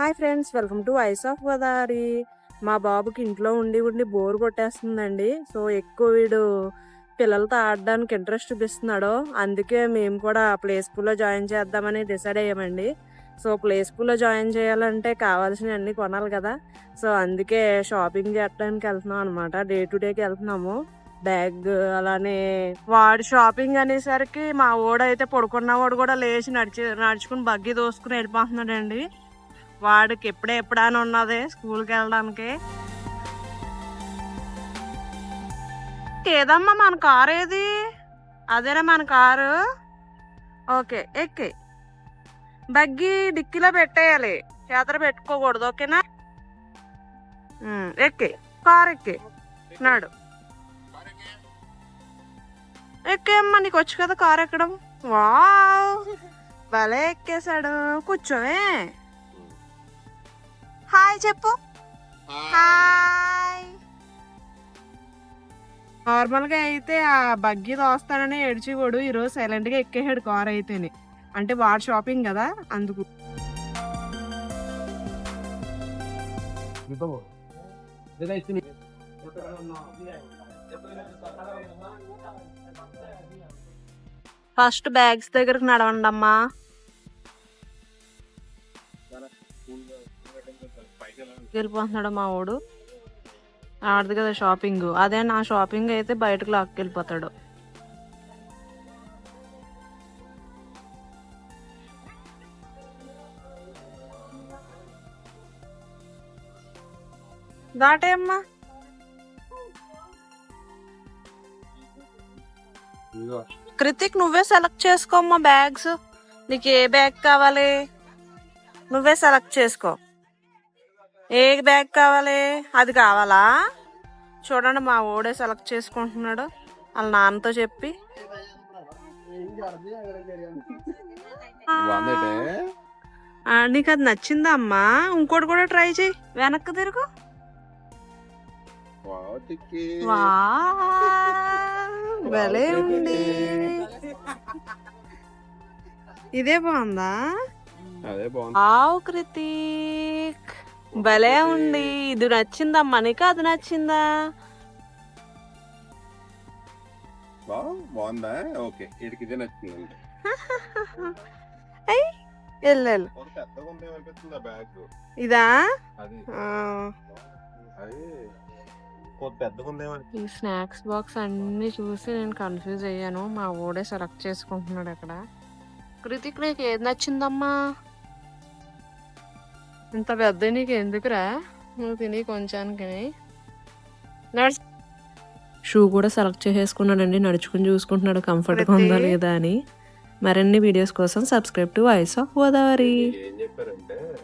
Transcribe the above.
Hi friends welcome to eyes of Godavari. మా బాబుకి ఇంట్లో ఉండి ఉండి బోర్ కొట్టేస్తుందండి. సో ఎక్కువ వీడు పిల్లలతో ఆడడానికి ఇంట్రెస్ట్ చూపిస్తున్నాడు. అందుకే మేము కూడా ప్లే స్కూల్లో జాయిన్ చేద్దామని డిసైడ్ అయ్యామండి. సో ప్లే స్కూల్లో జాయిన్ చేయాలంటే కావాల్సినవి అన్నీ కొనాలి కదా. సో అందుకే షాపింగ్ చేయడానికి వెళ్తున్నాం అనమాట డే టు డేకి వెళ్తున్నాము. బ్యాగ్ అలానే వాడు షాపింగ్ అనేసరికి మా ఓడైతే పడుకున్నవాడు కూడా లేచి నడిచి నడుచుకుని బగ్గి దోసుకుని వెళ్ళిపోతున్నాడండి. వాడికి ఎప్పుడే ఎప్పుడని ఉన్నది స్కూల్కి వెళ్ళడానికి. ఏదమ్మా మన కారు ఏది? అదేనా మన కారు? ఓకే ఎక్కి. బగ్గి డిక్కీలో పెట్టేయాలి. చేతర పెట్టుకోకూడదు ఓకేనా? ఉమ్, ఎక్కి. కారు ఎక్కి. నాడు. ఎక్కేమ్మా నీకు వచ్చు కదా కారు ఎక్కడం? వావ్! భలే ఎక్కేశాడు. కూర్చోవే. హాయ్ చెప్పు. హాయ్ నార్మల్గా అయితే ఆ బగ్గి దోస్తానని ఏడ్చివాడు. ఈరోజు సైలెంట్గా ఎక్కేసాడు కార్ అయితేనే. అంటే వాడు షాపింగ్ కదా అందుకు. ఫస్ట్ బ్యాగ్స్ దగ్గరకు నడవండి అమ్మా వెళ్ళిపోతున్నాడు మా వాడు. ఆడదు కదా షాపింగ్. అదే నా షాపింగ్ అయితే బయటకు లాక్కెళ్ళిపోతాడు. దాటే అమ్మా. కృతిక్ నువ్వే సెలెక్ట్ చేసుకోమ్మా బ్యాగ్స్. నీకు ఏ బ్యాగ్ కావాలి? నువ్వే సెలెక్ట్ చేసుకో. ఏ బ్యాగ్ కావాలి? అది కావాలా? చూడండి మా ఓడే సెలెక్ట్ చేసుకుంటున్నాడు. వాళ్ళ నాన్నతో చెప్పి. నీకు అది నచ్చిందా అమ్మా? ఇంకోటి కూడా ట్రై చేయి. వెనక్కి తిరుగు. భలే ఉంది. ఇదే బాగుందా? అదే బాగుంది. ఆవు కృతిక్. భలే ఉంది. ఇది నచ్చిందమ్మా నీకు అది నచ్చిందా? బాగుందా? ఓకే. వీడికి ఇదే నచ్చింది అయ్ వెళ్ళు పెద్దగా ఉంది అనిపిస్తుంది ఆ బ్యాగ్? ఇదా? ఈ స్నాక్స్ బాక్స్ అన్ని చూసి నేను కన్ఫ్యూజ్ అయ్యాను. మా ఓడే సెలెక్ట్ చేసుకుంటున్నాడు అక్కడ. కృతిక్ నీకు ఏది నచ్చిందమ్మా? ఇంత పెద్ద నీకు ఎందుకురా? నువ్వు తిని కొంచానికి నడుచు. షూ కూడా సెలెక్ట్ చేసేసుకున్నాడండి. నడుచుకుని చూసుకుంటున్నాడు. కంఫర్ట్గా ఉందా లేదా అని. మరిన్ని వీడియోస్ కోసం subscribe to voice of Godavari. ఏం చెప్పారంటే